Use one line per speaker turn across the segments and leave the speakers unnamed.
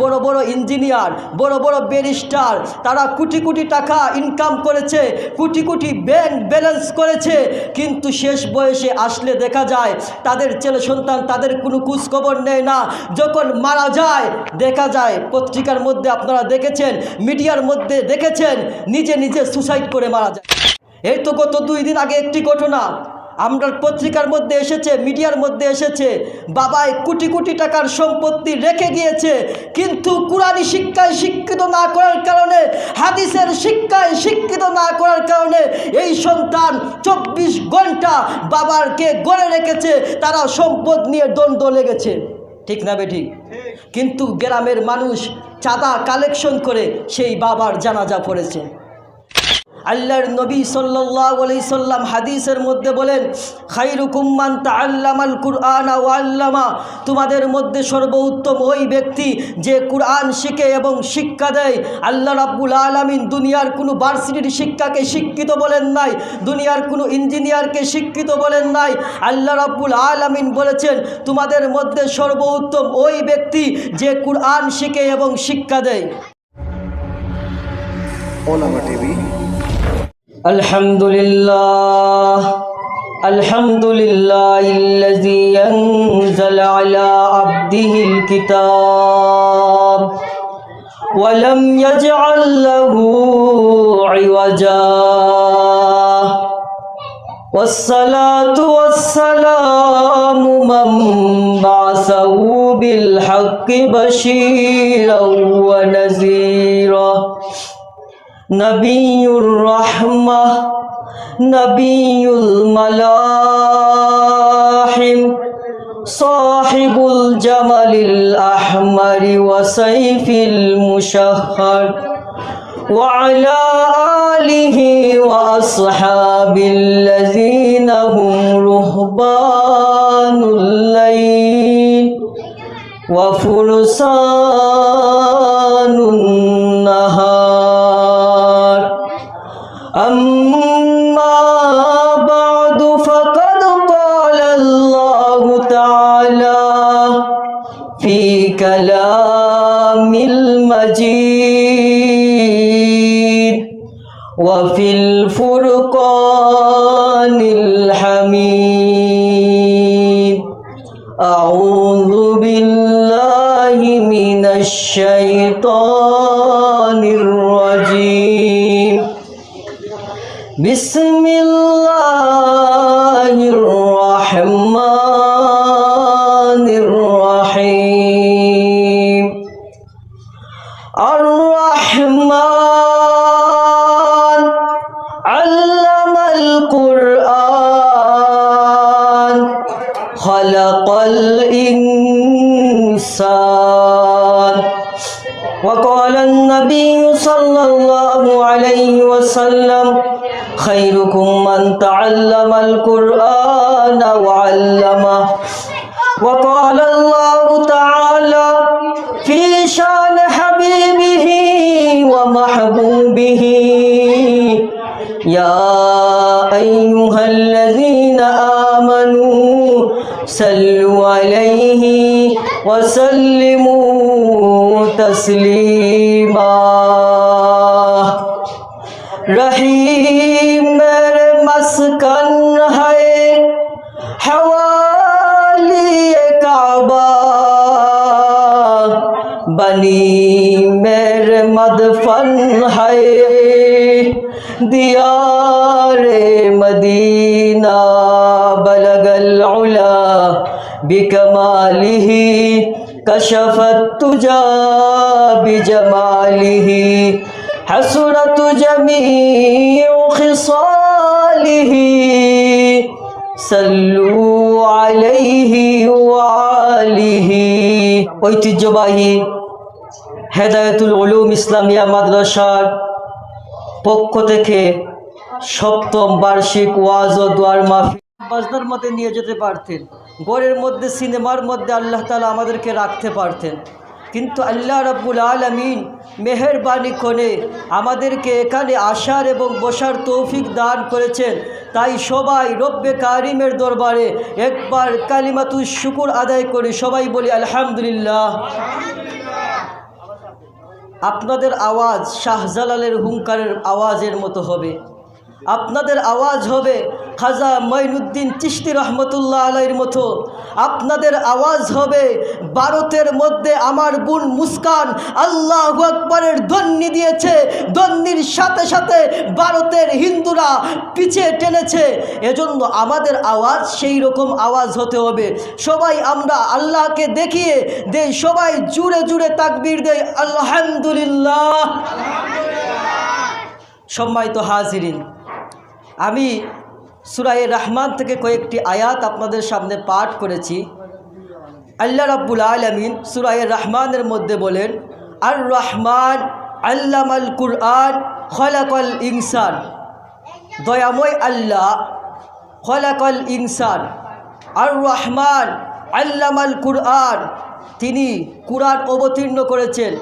বড় বড় ইঞ্জিনিয়ার, বড় বড় ব্যারিস্টার, তারা কোটি কোটি টাকা ইনকাম করেছে, কোটি কোটি ব্যাংক ব্যালেন্স করেছে, কিন্তু শেষ বয়সে আসলে দেখা যায়, তাদের ছেলে সন্তান তাদের কোনো খোঁজখবর নেয় না। যখন মারা যায়, দেখা যায়, পত্রিকার মধ্যে আপনারা দেখেছেন, মিডিয়ার মধ্যে দেখেছেন, নিজে নিজে সুসাইড করে মারা যায়। এই তো গত দুই দিন আগে একটি ঘটনা আমরা পত্রিকার মধ্যে এসেছে মিডিয়ার মধ্যে এসেছে বাবাই কোটি কোটি টাকার সম্পত্তি রেখে গিয়েছে কিন্তু কোরআনি শিক্ষায় শিক্ষিত না করার কারণে হাদিসের শিক্ষায় শিক্ষিত না করার কারণে এই সন্তান চব্বিশ ঘণ্টা বাবারকে গড়ে রেখেছে তারা সম্পদ নিয়ে দ্বন্দ্ব লেগেছে। ঠিক না বেঠিক কিন্তু গ্রামের মানুষ চাঁদা কালেকশন করে সেই বাবার জানাজা পড়েছে। আল্লাহর নবী সাল্লাহ সাল্লাম হাদিসের মধ্যে বলেন খাইরুকুম্মান তাল্লামাল কুরআন ও আল্লামা। তোমাদের মধ্যে সর্বোত্তম ওই ব্যক্তি যে কুরআন শিখে এবং শিক্ষা দেয়। আল্লাহ রাব্বুল আলমিন দুনিয়ার কোনো ভার্সিটির শিক্ষাকে শিক্ষিত বলেন নাই, দুনিয়ার কোনো ইঞ্জিনিয়ারকে শিক্ষিত বলেন নাই। আল্লাহ রাব্বুল আলমিন বলেছেন, তোমাদের মধ্যে সর্বোত্তম ওই ব্যক্তি যে কুরআন শিখে এবং শিক্ষা দেয়।
Olama TV
الحمد لله الحمد لله الذي أنزل على عبده الكتاب ولم يجعل له عوجا. والصلاة والسلام من بعثه بالحق بشيرا ونذيرا. نبي الرحمة نبي الملاحم صاحب الجمل الأحمر وسيف المشهر وعلى آله وأصحاب الذين هم رهبان الليل وفرسان النهار الفرقان الحميد أعوذ بالله من الشيطان الرجيم بسم الله الرحمن الرحيم الرحمن النبي صلى الله عليه وسلم. خيركم من تعلم القرآن وعلمه. وقال الله تعالى في شان حبيبه ومحبوبه. عليه وسلموا تسليما رحیم میرے مسکن ہے حوالی کعبہ بنی میرے مدفن ہے دیار مدینہ بکماله كشف التجا بجماله حسرت جميع خصاله صلوا عليه وآله ঐতিহ্যবাহী হেদায়েতুল উলুম ইসলামিয়া মাদ্রাসার পক্ষ থেকে সপ্তম বার্ষিক ওয়াজ ও দোয়ার মাহফিল বাজনার মধ্যে নিয়ে যেতে পারতেন গড়ের মধ্যে, সিনেমার মধ্যে আল্লাহ তালা আমাদেরকে রাখতে পারতেন। কিন্তু আল্লাহ রাব্বুল আলমিন মেহরবানি করে আমাদেরকে এখানে আসার এবং বসার তৌফিক দান করেছেন। তাই সবাই রব্বে কারিমের দরবারে একবার কালিমাতু শুকুর আদায় করে সবাই বলি আলহামদুলিল্লাহ। আপনাদের আওয়াজ শাহজালালের হুঙ্কারের আওয়াজের মতো হবে। আপনাদের আওয়াজ হবে খাজা মঈনুদ্দিন চিশতি রহমতুল্লাহ আলাইর মতো। আপনাদের আওয়াজ হবে ভারতের মধ্যে আমার বোন মুস্কান আল্লাহ আকবরের ধ্বনি দিয়েছে। ধ্বনির সাথে সাথে ভারতের হিন্দুরা পিছিয়ে টেনেছে এজন্য আমাদের আওয়াজ সেই রকম আওয়াজ হতে হবে। সবাই আমরা আল্লাহকে দেখিয়ে দেই, সবাই জুড়ে জুড়ে তাকবীর দেই, আলহামদুলিল্লাহ। সম্মানিত হাজিরিন আমি সুরাই রহমান থেকে কয়েকটি আয়াত আপনাদের সামনে পাঠ করেছি। আল্লাহ রাব্বুল আলমিন সুরাই রহমানের মধ্যে বলেন আর রহমান আল্লাম আল কুরআন খলাকল ইনসান। দয়াময় আল্লাহ খলাকল ইনসান। আর রহমান আল্লাম আল কুরআন, তিনি কুরআন অবতীর্ণ করেছেন।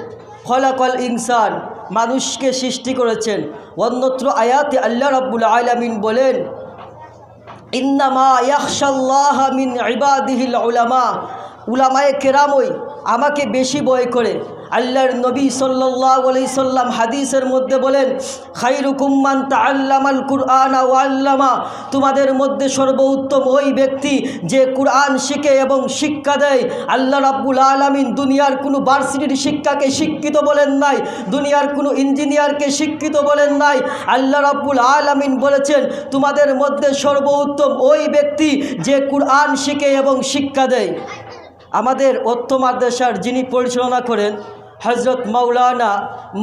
খলাকল ইনসান। মানুষকে সৃষ্টি করেছেন। অন্যত্র আয়াতে আল্লাহ রাব্বুল আলামিন বলেন, ইন্নামা ইবাদিহিল উলামা। উলামায়ে কেরামই আমাকে বেশি বয় করে। আল্লাহর নবী সাল্লাহ সাল্লাম হাদিসের মধ্যে বলেন খাইরুকুম্মান তাল্লামাল কুরআন আল্লামা। তোমাদের মধ্যে সর্বোত্তম ওই ব্যক্তি যে কুরআন শিখে এবং শিক্ষা দেয়। আল্লাহ রাব্বুল আলামিন দুনিয়ার কোনো ভার্সিটির শিক্ষাকে শিক্ষিত বলেন নাই, দুনিয়ার কোনো ইঞ্জিনিয়ারকে শিক্ষিত বলেন নাই। আল্লাহ রাব্বুল আলামিন বলেছেন, তোমাদের মধ্যে সর্বোত্তম ওই ব্যক্তি যে কুরআন শিখে এবং শিক্ষা দেয়। আমাদের অর্থ মাদ্রাসার যিনি পরিচালনা করেন হজরত মাওলানা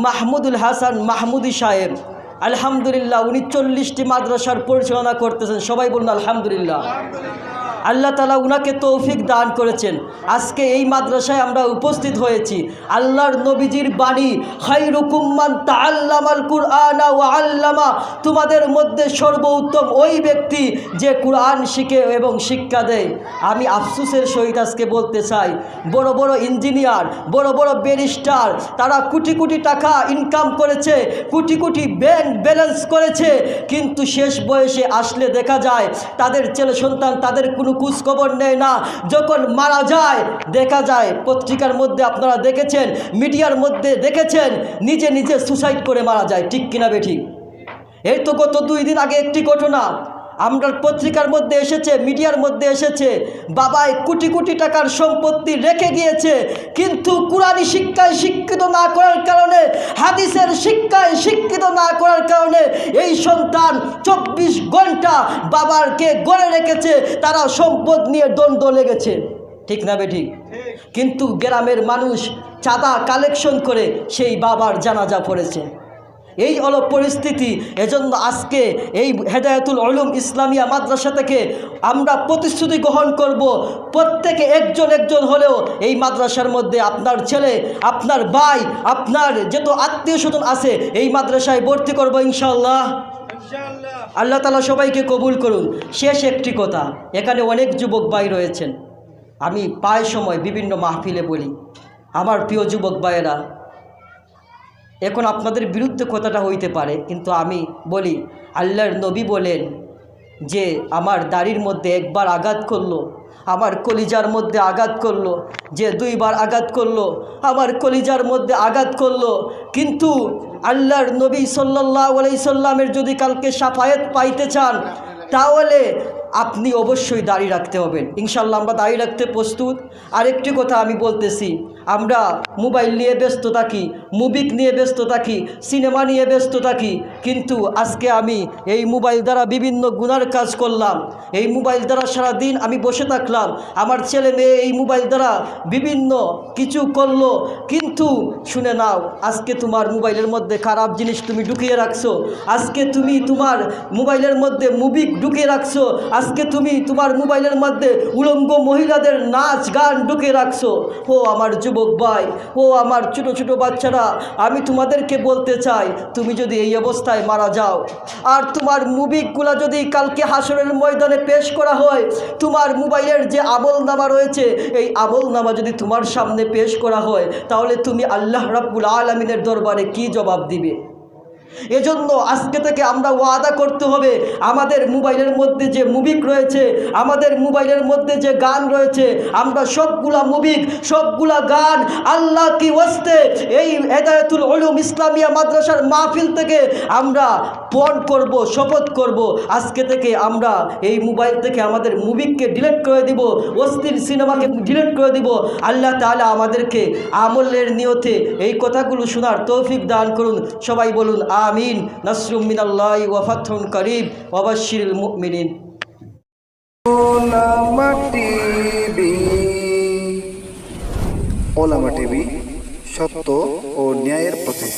মাহমুদুল হাসান মাহমুদি সাহেব, আলহামদুলিল্লাহ উনি চল্লিশটি মাদ্রাসার পরিচালনা করতেছেন। সবাই বলুন আলহামদুলিল্লাহ। আল্লাহ তালা উনাকে তৌফিক দান করেছেন। আজকে এই মাদ্রাসায় আমরা উপস্থিত হয়েছি। আল্লাহর নবীজির বাণী হাই রুকুম্মান তা আল্লামাল কুরআনা ও আল্লামা তোমাদের মধ্যে সর্বোত্তম ওই ব্যক্তি যে কুরআন শিখে এবং শিক্ষা দেয়। আমি আফসুসের সহিত আজকে বলতে চাই, বড় বড় ইঞ্জিনিয়ার, বড় বড় ব্যারিস্টার, তারা কোটি কোটি টাকা ইনকাম করেছে, কোটি কোটি ব্যাংক ব্যালেন্স করেছে, কিন্তু শেষ বয়সে আসলে দেখা যায়, তাদের ছেলে সন্তান তাদের কোনো খোঁজখবর নেয় না। যখন মারা যায়, দেখা যায়, পত্রিকার মধ্যে আপনারা দেখেছেন, মিডিয়ার মধ্যে দেখেছেন, নিজে নিজে সুসাইড করে মারা যায়। ঠিক কিনা বেঠিক? এই তো গত দুই দিন আগে একটি ঘটনা। আমরা পত্রিকার মধ্যে এসেছে, মিডিয়ার মধ্যে এসেছে বাবায় কোটি কোটি টাকার সম্পত্তি রেখে গিয়েছে, কিন্তু কোরআনী শিক্ষায় শিক্ষিত না করার কারণে, হাদিসের শিক্ষায় শিক্ষিত না করার কারণে এই সন্তান চব্বিশ ঘণ্টা বাবারকে গড়ে রেখেছে, তারা সম্পদ নিয়ে দ্বন্দ্ব লেগেছে। ঠিক না বেঠিক কিন্তু গ্রামের মানুষ চাঁদা কালেকশন করে সেই বাবার জানাজা পড়েছে। এই হলো পরিস্থিতি। এজন্য আজকে এই হেদায়তুল আলম ইসলামিয়া মাদ্রাসা থেকে আমরা প্রতিশ্রুতি গ্রহণ করব। প্রত্যেকে একজন একজন হলেও এই মাদ্রাসার মধ্যে আপনার ছেলে আপনার ভাই আপনার যত আত্মীয় স্বজন আছে এই মাদ্রাসায় ভর্তি করব ইনশাল্লাহ আল্লাহ তালা সবাইকে কবুল করুন। শেষ একটি কথা এখানে অনেক যুবক ভাই রয়েছেন। আমি প্রায় সময় বিভিন্ন মাহফিলে বলি। আমার প্রিয় যুবক ভাইয়েরা এখন আপনাদের বিরুদ্ধে কথাটা হইতে পারে, কিন্তু আমি বলি, আল্লাহর নবী বলেন যে, আমার দাড়ির মধ্যে একবার আঘাত করল, আমার কলিজার মধ্যে আঘাত করল, যে দুইবার আঘাত করল, আমার কলিজার মধ্যে আঘাত করল, কিন্তু আল্লাহর নবী সাল্লাহ আলাইসাল্লামের যদি কালকে সাফায়েত পাইতে চান, তাহলে আপনি অবশ্যই দাড়ি রাখতে হবেন। ইনশাল্লাহ আমরা দাঁড়িয়ে রাখতে প্রস্তুত। আরেকটি কথা আমি বলতেছি আমরা মোবাইল নিয়ে ব্যস্ত থাকি, মুভিক নিয়ে ব্যস্ত থাকি, সিনেমা নিয়ে ব্যস্ত থাকি, কিন্তু আজকে আমি এই মোবাইল দ্বারা বিভিন্ন গুণার কাজ করলাম। এই মোবাইল দ্বারা সারা দিন আমি বসে থাকলাম। আমার ছেলে মেয়ে এই মোবাইল দ্বারা বিভিন্ন কিছু করল, কিন্তু শুনে নাও, আজকে তোমার মোবাইলের মধ্যে খারাপ জিনিস তুমি ঢুকিয়ে রাখছো। আজকে তুমি তোমার মোবাইলের মধ্যে মুভি ঢুকিয়ে রাখছো। আজকে তুমি তোমার মোবাইলের মধ্যে উলঙ্গ মহিলাদের নাচ গান ঢুকে রাখছো। ও আমার যুবক ভাই, ও আমার ছোট ছোট বাচ্চারা, আমি তোমাদেরকে বলতে চাই, তুমি যদি এই অবস্থায় মারা যাও, আর তোমার মুভিগুলা যদি কালকে হাসরের ময়দানে পেশ করা হয়, তোমার মোবাইলের যে আমল নামা রয়েছে, এই আমল নামা যদি তোমার সামনে পেশ করা হয়, তাহলে তুমি আল্লাহ রাব্বুল আলমিনের দরবারে কি জবাব দিবে? এজন্য আজকে থেকে আমরা ওয়াদা করতে হবে, আমাদের মোবাইলের মধ্যে যে মুভিক রয়েছে, আমাদের মোবাইলের মধ্যে যে গান রয়েছে, আমরা সবগুলা মুভিক, সবগুলা গান আল্লাহ কি ওয়াস্তে এই হেদায়তুল ওলুম ইসলামিয়া মাদ্রাসার মাহফিল থেকে আমরা পণ করব, শপথ করব, আজকে থেকে আমরা এই মোবাইল থেকে আমাদের মুভিককে ডিলিট করে দিব, অস্থির সিনেমাকে ডিলিট করে দিব। আল্লাহ তাআলা আমাদেরকে আমলের নিয়তে এই কথাগুলো শোনার তৌফিক দান করুন। সবাই বলুন, আমিন। নাসরুম মিনাল্লাহ ওয়াফাথুন মুমিনিন।
ওলামা টিভি। ওলামা টিভি সত্য ও ন্যায়ের পথে।